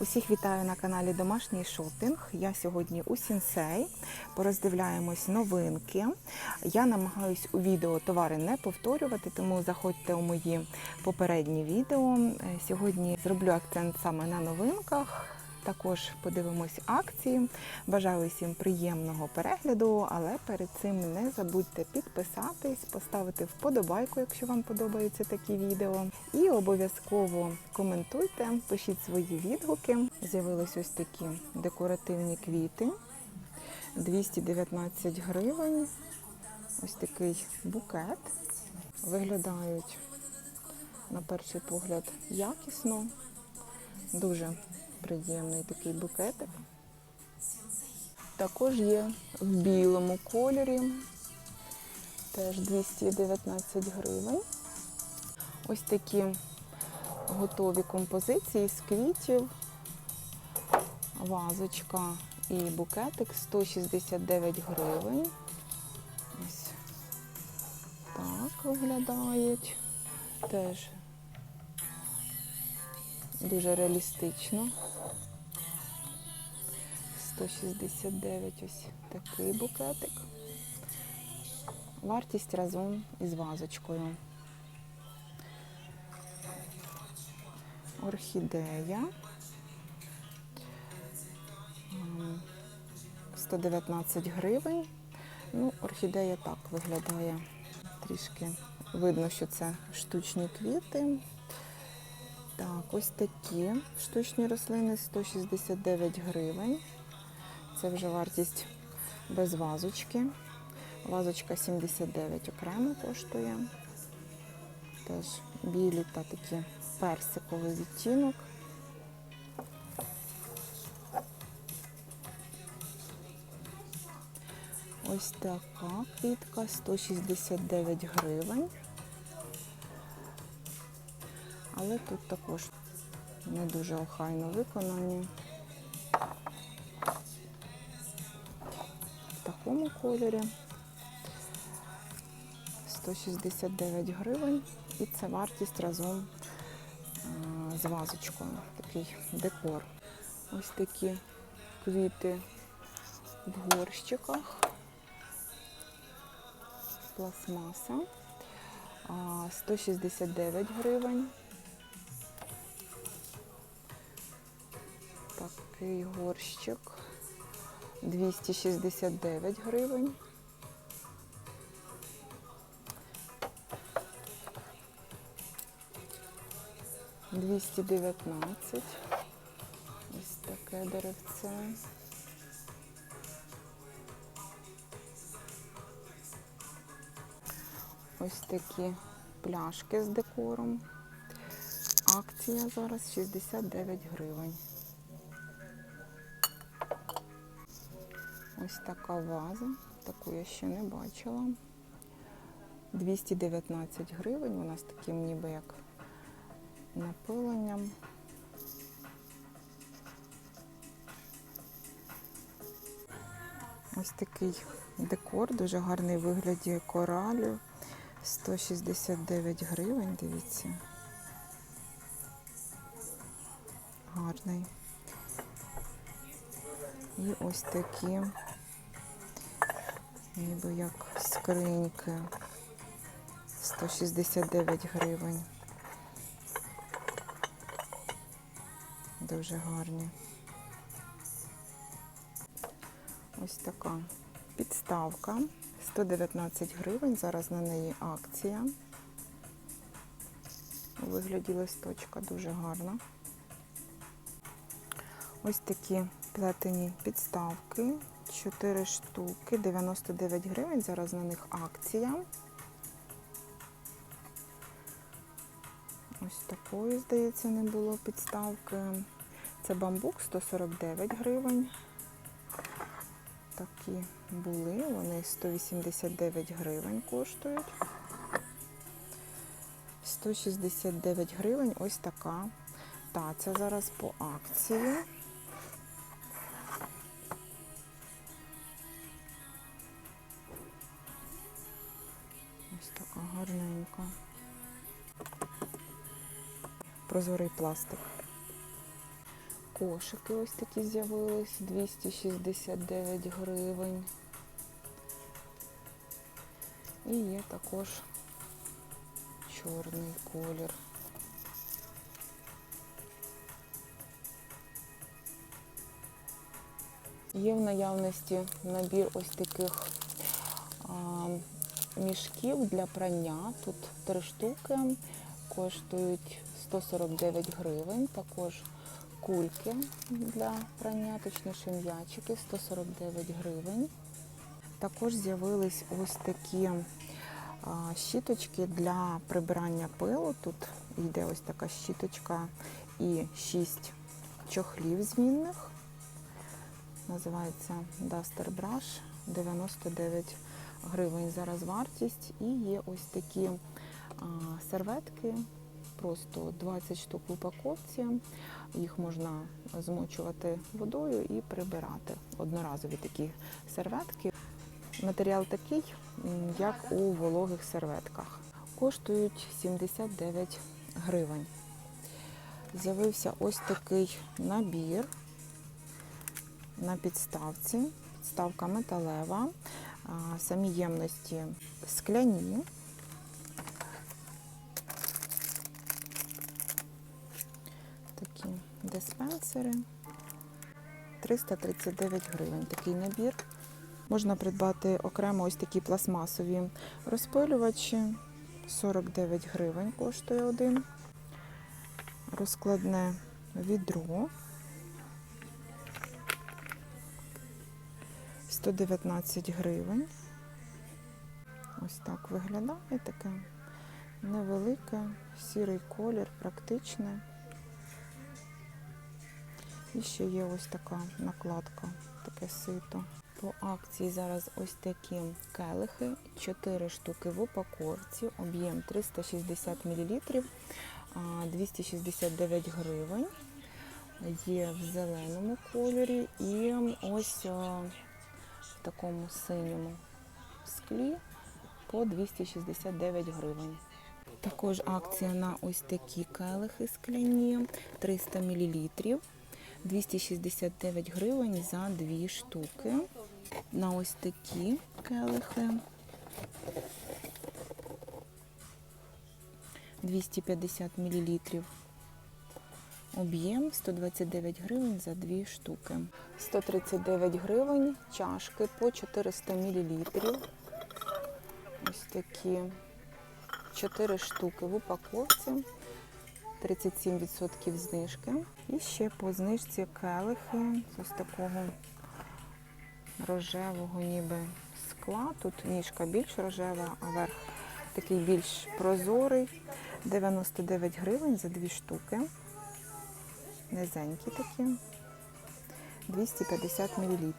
Усіх вітаю на каналі Домашній шопінг. Я сьогодні у Сінсей. Пороздивляємось новинки. Я намагаюсь у відео товари не повторювати, тому заходьте у мої попередні відео. Е, Сьогодні зроблю акцент саме на новинках. Також подивимось акції. Бажаю всім приємного перегляду, але перед цим не забудьте підписатись, поставити вподобайку, якщо вам подобаються такі відео. І обов'язково коментуйте, пишіть свої відгуки. З'явились ось такі декоративні квіти. 219 гривень. Ось такий букет. Виглядають на перший погляд якісно. Дуже приємний такий букетик. Також є в білому кольорі, теж 219 гривень. Ось такі готові композиції з квітів, вазочка і букетик 169 гривень. Ось так виглядають. Теж дуже реалістично. 169 ось такий букетик. Вартість разом із вазочкою. Орхідея. 119 гривень. Ну, орхідея так виглядає. Трішки видно, що це штучні квіти. Так, ось такі штучні рослини 169 гривень. Це вже вартість без вазочки. Вазочка 79 окремо коштує. Теж білі та такі персиковий відтінок. Ось така квітка 169 гривень. Але тут також не дуже охайно виконані. В такому кольорі 169 гривень. І це вартість разом з вазочкою. Такий декор. Ось такі квіти в горщиках. Пластмаса. 169 гривень. Такий горщик 269 гривень. Двісті дев'ятнадцять. Ось таке деревце. Ось такі пляшки з декором. Акція зараз 69 гривень. Ось така ваза, таку я ще не бачила. 219 гривень, вона з таким ніби як напиленням. Ось такий декор, дуже гарний вигляді коралю. 169 гривень, дивіться. Гарний. І ось такі, ніби як скриньки. 169 гривень. Дуже гарні. Ось така підставка. 119 гривень. Зараз на неї акція. У вигляді листочка дуже гарна. Ось такі плетені підставки. 4 штуки, 99 гривень. Зараз на них акція. Ось такої, здається, не було підставки. Це бамбук 149 гривень. Такі були, вони 189 гривень коштують. 169 гривень ось така. Та, це зараз по акції. Така гарненька. Прозорий пластик. Кошики ось такі з'явились 269 гривень. І є також чорний колір. Є в наявності набір ось таких мішків для прання. Тут три штуки, коштують 149 гривень. Також кульки для прання, точніше м'ячики 149 гривень. Також з'явились ось такі щіточки для прибирання пилу. Тут йде ось така щіточка і 6 чохлів змінних. Називається Duster Brush 99 гривень зараз вартість. І є ось такі серветки, просто 20 штук в упаковці. Їх можна змочувати водою і прибирати. Одноразові такі серветки. Матеріал такий, як у вологих серветках. Коштують 79 гривень. З'явився ось такий набір на підставці. Підставка металева, самі ємності скляні. Такі диспенсери. 339 гривень такий набір. Можна придбати окремо ось такі пластмасові розпилювачі. 49 гривень коштує один. Розкладне відро. 119 гривень. Ось так виглядає таке невелике, сірий колір, практичне. І ще є ось така накладка, таке сито. По акції зараз ось такі келихи, 4 штуки в упаковці, об'єм 360 мл, 269 гривень. Є в зеленому кольорі і ось такому синьому склі по 269 гривень. Також акція на ось такі келихи скляні 300 мл. 269 гривень за дві штуки. На ось такі келихи 250 мл. Об'єм 129 гривень за дві штуки. 139 гривень чашки по 400 мл. Ось такі 4 штуки в упаковці. 37% знижки. І ще по знижці келихи з ось такого рожевого ніби скла. Тут ніжка більш рожева, а верх такий більш прозорий. 99 гривень за дві штуки. Низенькі такі. 250 мл.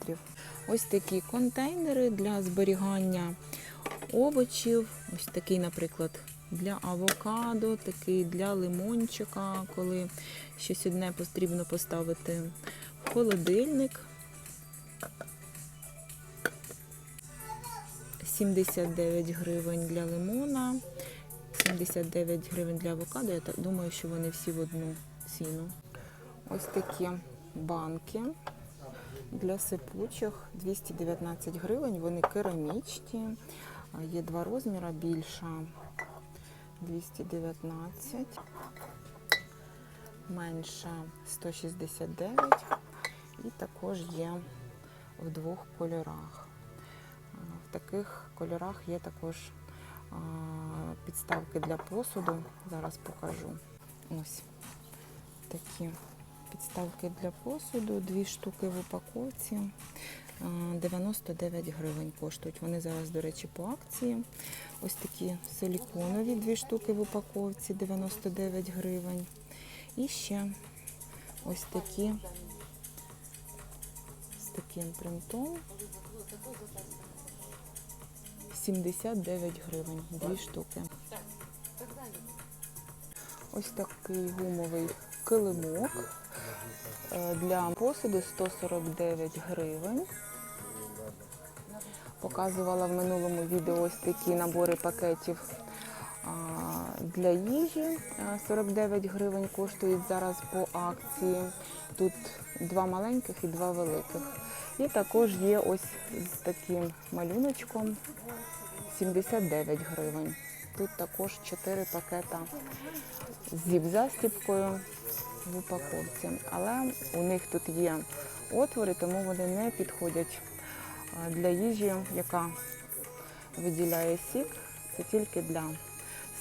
Ось такі контейнери для зберігання овочів. Ось такий, наприклад, для авокадо, такий для лимончика, коли щось одне потрібно поставити в холодильник. 79 гривень для лимона, 79 гривень для авокадо. Я думаю, що вони всі в одну ціну. Ось такі банки для сипучих 219 гривень. Вони керамічні. Є два розміри більша 219, менша 169 і також є в двох кольорах. В таких кольорах є також підставки для посуду. Зараз покажу. Ось такі підставки для посуду, дві штуки в упаковці. 99 гривень коштують. Вони зараз, до речі, по акції. Ось такі силіконові, дві штуки в упаковці, 99 гривень. І ще ось такі з таким принтом. 79 гривень, дві штуки. Ось такий гумовий килимок для посуду 149 гривень. Показувала в минулому відео ось такі набори пакетів для їжі е, 49 гривень коштують зараз по акції. Тут два маленьких і два великих. І також є ось з таким малюночком 79 гривень. Тут також 4 пакета з зіп-застіпкою в упаковці. Але у них тут є отвори, тому вони не підходять для їжі, яка виділяє сік. Це тільки для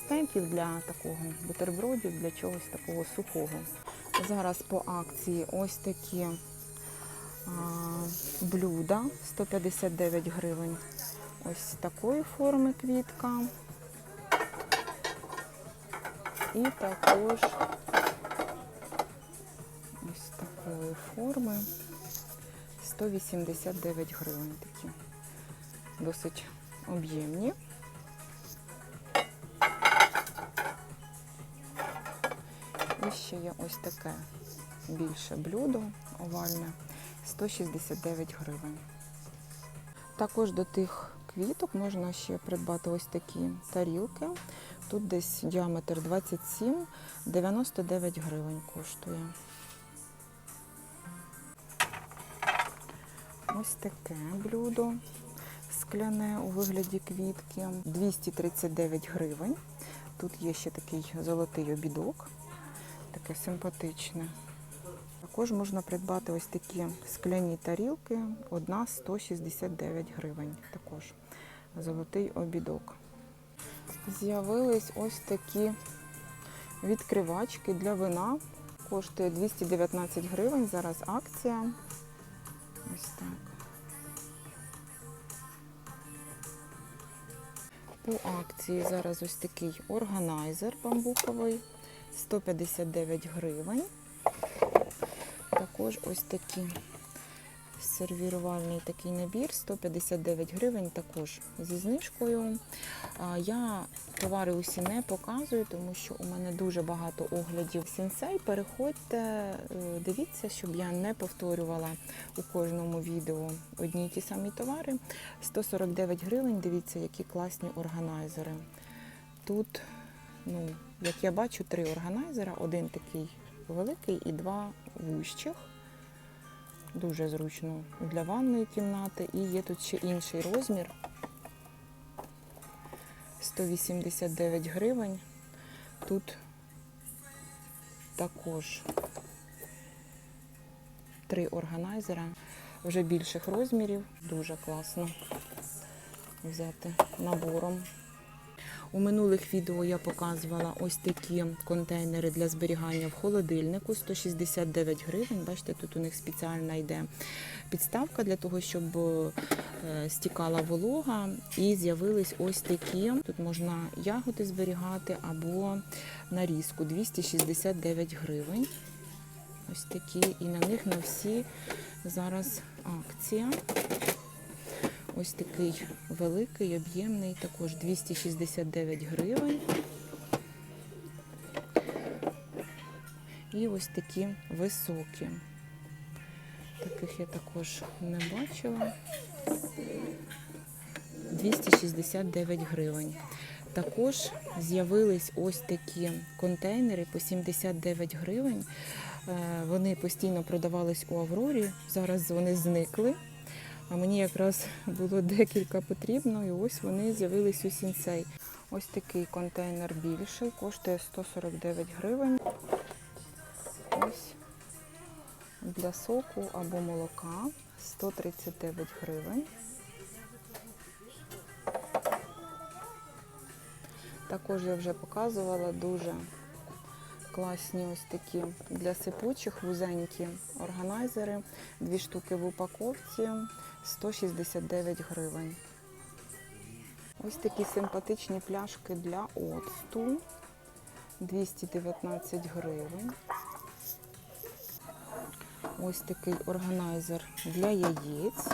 стейків, для такого бутербродів, для чогось такого сухого. Зараз по акції ось такі блюда 159 гривень. Ось такої форми квітка. І також такої форми 189 гривень такі. Досить об'ємні. І ще є ось таке більше блюдо овальне 169 гривень. Також до тих квіток можна ще придбати ось такі тарілки. Тут десь діаметр 27, 99 гривень коштує. Ось таке блюдо скляне у вигляді квітки 239 гривень. Тут є ще такий золотий обідок, таке симпатичне. Також можна придбати ось такі скляні тарілки, одна 169 гривень. Також золотий обідок. З'явились ось такі відкривачки для вина. Коштує 219 гривень. Зараз акція. Ось так. По акції зараз ось такий органайзер бамбуковий 159 гривень. Також ось такий сервірувальний такий набір 159 гривень, також зі знижкою. Я товари усі не показую, тому що у мене дуже багато оглядів сінсей. Переходьте, е, дивіться, щоб я не повторювала у кожному відео одні й ті самі товари. 149 гривень, дивіться, які класні органайзери. Тут, ну, як я бачу, три органайзера, один такий великий і два вущих. Дуже зручно для ванної кімнати. І є тут ще інший розмір. 189 гривень. Тут також три органайзера, вже більших розмірів. Дуже класно взяти набором. У минулих відео я показувала ось такі контейнери для зберігання в холодильнику 169 гривень. Бачите, тут у них спеціальна йде підставка для того, щоб е, стікала волога. І з'явились ось такі. Тут можна ягоди зберігати або нарізку 269 гривень. Ось такі, і на них на всі зараз акція. Ось такий великий, об'ємний, також 269 гривень. І ось такі високі. Таких я також не бачила. 269 гривень. Також з'явились ось такі контейнери по 79 гривень. Е, Вони постійно продавались у Аврорі. Зараз вони зникли. А мені якраз було декілька потрібно, і ось вони з'явились у сінцей. Ось такий контейнер більший, коштує 149 гривень. Ось для соку або молока 139 гривень. Також я вже показувала дуже класні ось такі для сипучих вузенькі органайзери. Дві штуки в упаковці 169 гривень. Ось такі симпатичні пляшки для оцту 219 гривень. Ось такий органайзер для яєць.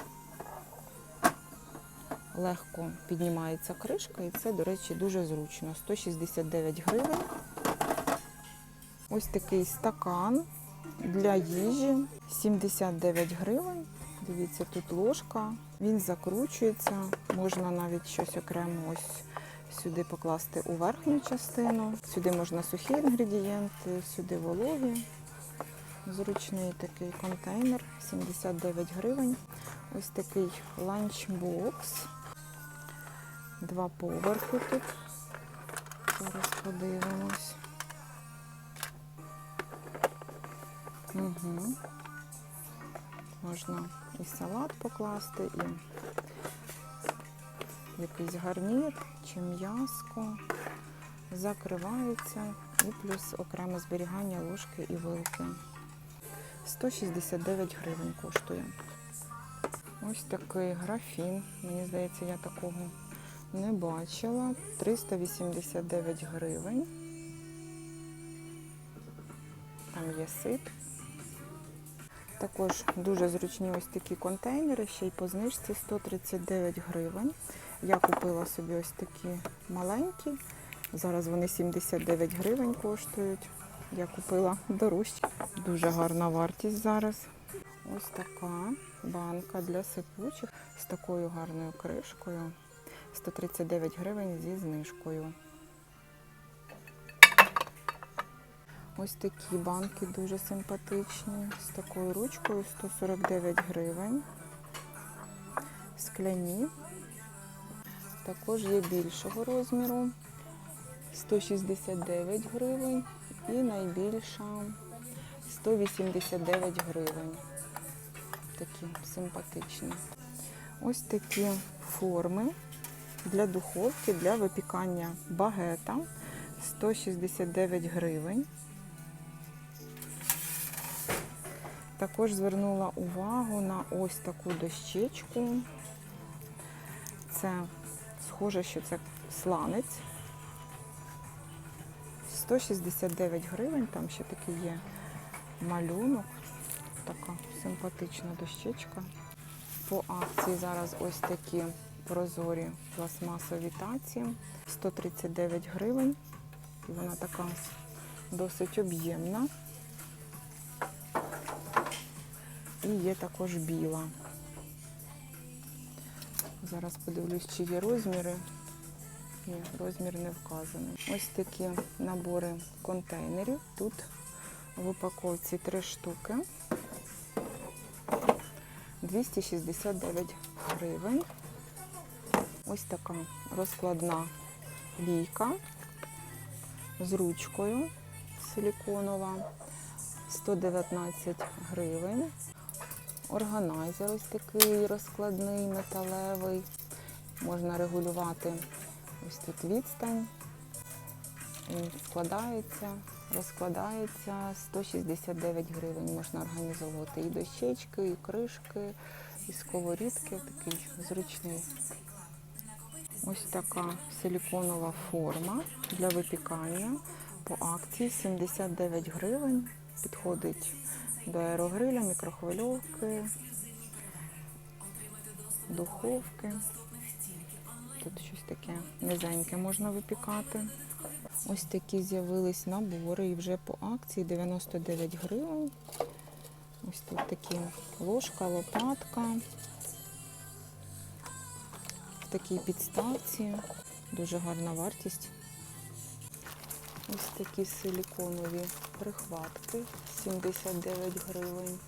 Легко піднімається кришка і це, до речі, дуже зручно. 169 гривень. Ось такий стакан для їжі 79 гривень. Дивіться, тут ложка, він закручується, можна навіть щось окремо ось сюди покласти у верхню частину. Сюди можна сухі інгредієнти, сюди вологі. Зручний такий контейнер, 79 гривень. Ось такий ланчбокс. Два поверхи тут. Зараз подивимось. Угу. Можна і салат покласти, і якийсь гарнір чи м'яско. Закривається і плюс окреме зберігання ложки і вилки. 169 гривень коштує. Ось такий графін. Мені здається, я такого не бачила. 389 гривень. Там є сип. Також дуже зручні ось такі контейнери, ще й по знижці 139 гривень. Я купила собі ось такі маленькі. Зараз вони 79 гривень коштують. Я купила дорожче. Дуже гарна вартість зараз. Ось така банка для сипучих з такою гарною кришкою. 139 гривень зі знижкою. Ось такі банки дуже симпатичні. З такою ручкою 149 гривень. Скляні. Також є більшого розміру 169 гривень і найбільша 189 гривень. Такі симпатичні. Ось такі форми для духовки, для випікання багета 169 гривень. Також звернула увагу на ось таку дощечку. Це схоже, що це сланець. 169 гривень, там ще такий є малюнок. Така симпатична дощечка. По акції зараз ось такі прозорі пластмасові таці. 139 гривень. І вона така досить об'ємна. І є також біла. Зараз подивлюсь, чи є розміри. Ні, розмір не вказаний. Ось такі набори контейнерів. Тут в упаковці три штуки. 269 гривень. Ось така розкладна лійка з ручкою силіконова. 119 гривень. Органайзер ось такий розкладний, металевий. Можна регулювати ось тут відстань. Він складається, розкладається 169 гривень. Можна організовувати і дощечки, і кришки, і сковорідки. Такий зручний. Ось така силіконова форма для випікання по акції 79 гривень. Підходить до аерогриля, мікрохвильовки, духовки. Тут щось таке низеньке можна випікати. Ось такі з'явились набори і вже по акції 99 гривень. Ось тут такі ложка, лопатка. В такій підставці. Дуже гарна вартість. Ось такі силіконові прихватки 79 гривень.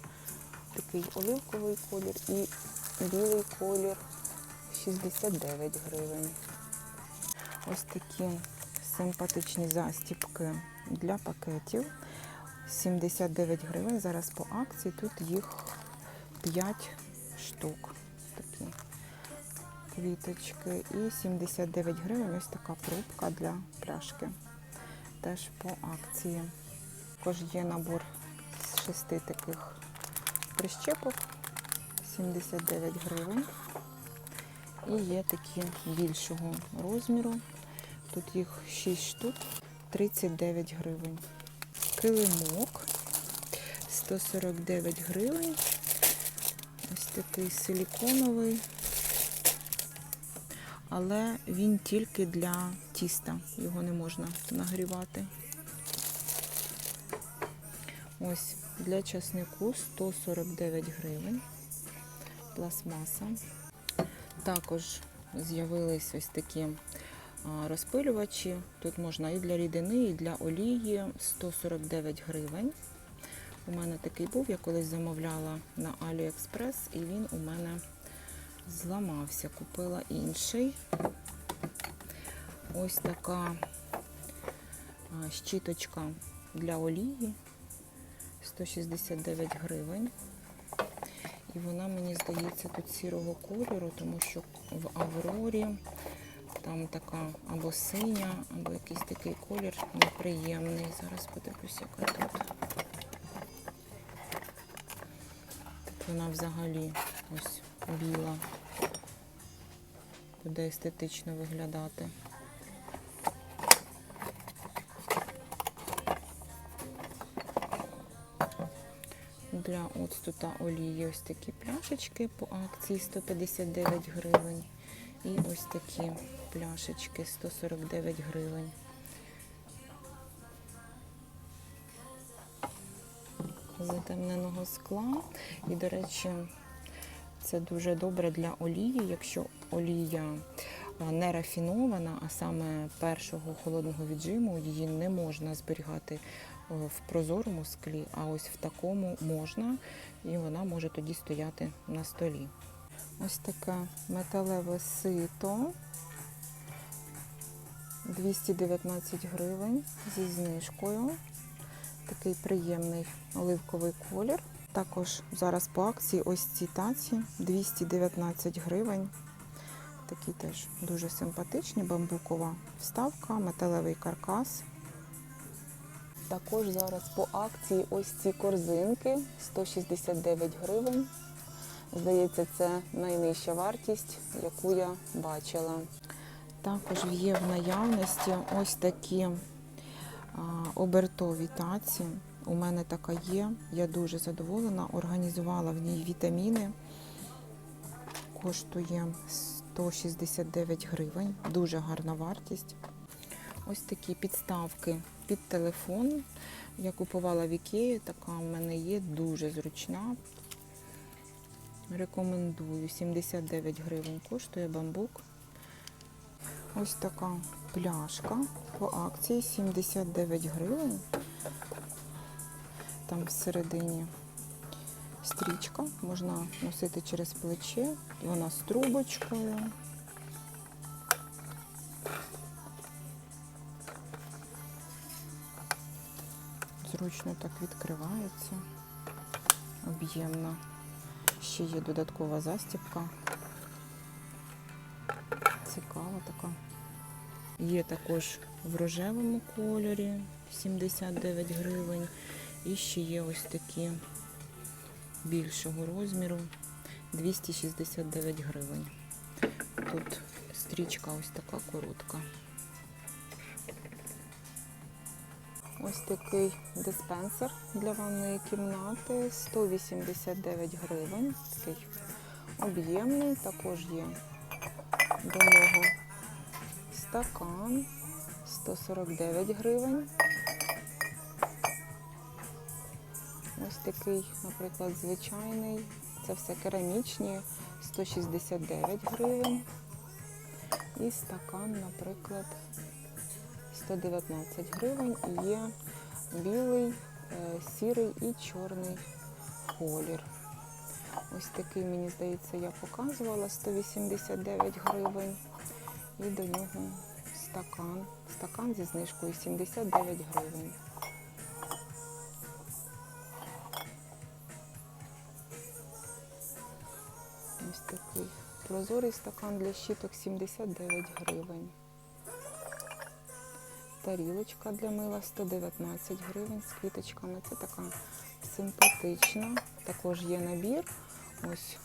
Такий оливковий колір і білий колір 69 гривень. Ось такі симпатичні застіпки для пакетів. 79 гривень. Зараз по акції. Тут їх 5 штук. Такі квіточки. І 79 гривень. Ось така пробка для пляшки. Теж по акції. Також є набор з шести таких прищепок. 79 гривень. І є такі більшого розміру. Тут їх 6 штук, 39 гривень. Килимок 149 гривень. Ось такий силіконовий. Але він тільки для тіста, його не можна нагрівати. Ось для часнику 149 гривень. Пластмаса. Також з'явились ось такі розпилювачі. Тут можна і для рідини, і для олії 149 гривень. У мене такий був, я колись замовляла на AliExpress і він у мене зламався. Купила інший. Ось така щіточка для олії 169 гривень. І вона, мені здається, тут сірого кольору, тому що в Аврорі там така або синя, або якийсь такий колір неприємний. Зараз подивлюсь, яка. Тут вона взагалі ось біла. Буде естетично виглядати. Для оцту та олії ось такі пляшечки по акції 159 гривень. І ось такі пляшечки 149 гривень. Затемненого скла. І, до речі, це дуже добре для олії, якщо олія не рафінована, а саме першого холодного віджиму, її не можна зберігати в прозорому склі, а ось в такому можна, і вона може тоді стояти на столі. Ось таке металеве сито 219 гривень зі знижкою. Такий приємний оливковий колір. Також зараз по акції ось ці таці 219 гривень. Такі теж дуже симпатичні. Бамбукова вставка, металевий каркас. Також зараз по акції ось ці корзинки 169 гривень. Здається, це найнижча вартість, яку я бачила. Також є в наявності ось такі обертові таці. У мене така є. Я дуже задоволена. Організувала в ній вітаміни. Коштує 169 гривень. Дуже гарна вартість. Ось такі підставки під телефон. Я купувала в Ікеї, така в мене є, дуже зручна. Рекомендую. 79 гривень коштує бамбук. Ось така пляшка по акції 79 гривень. Там всередині стрічка, можна носити через плече, вона з трубочкою. Зручно так відкривається, об'ємно. Ще є додаткова застібка. Цікава така. Є також в рожевому кольорі 79 гривень. І ще є ось такі більшого розміру 269 гривень. Тут стрічка ось така коротка. Ось такий диспенсер для ванної кімнати 189 гривень. Такий об'ємний, також є до нього стакан 149 гривень. Такий, наприклад, звичайний. Це все керамічні 169 гривень. І стакан, наприклад, 119 гривень. І є білий, е, сірий і чорний колір. Ось такий, мені здається, я показувала 189 гривень. І до нього стакан. Стакан зі знижкою 79 гривень. Прозорий стакан для щіток 79 гривень. Тарілочка для мила 119 гривень з квіточками. Це така симпатична. Також є набір. Ось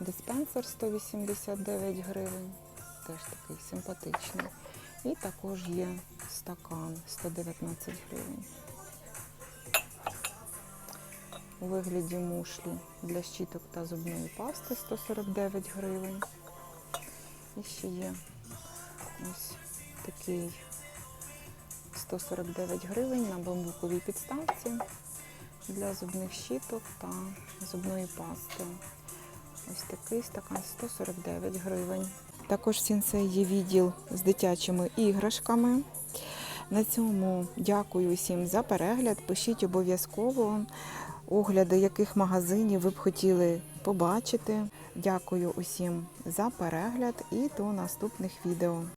диспенсер 189 гривень. Теж такий симпатичний. І також є стакан 119 гривень. У вигляді мушлі для щіток та зубної пасти 149 гривень. І ще є ось такий 149 гривень на бамбуковій підставці для зубних щіток та зубної пасти. Ось такий стакан 149 гривень. Також в сінсей є відділ з дитячими іграшками. На цьому дякую усім за перегляд. Пишіть обов'язково огляди, яких магазинів ви б хотіли побачити. Дякую усім за перегляд і до наступних відео.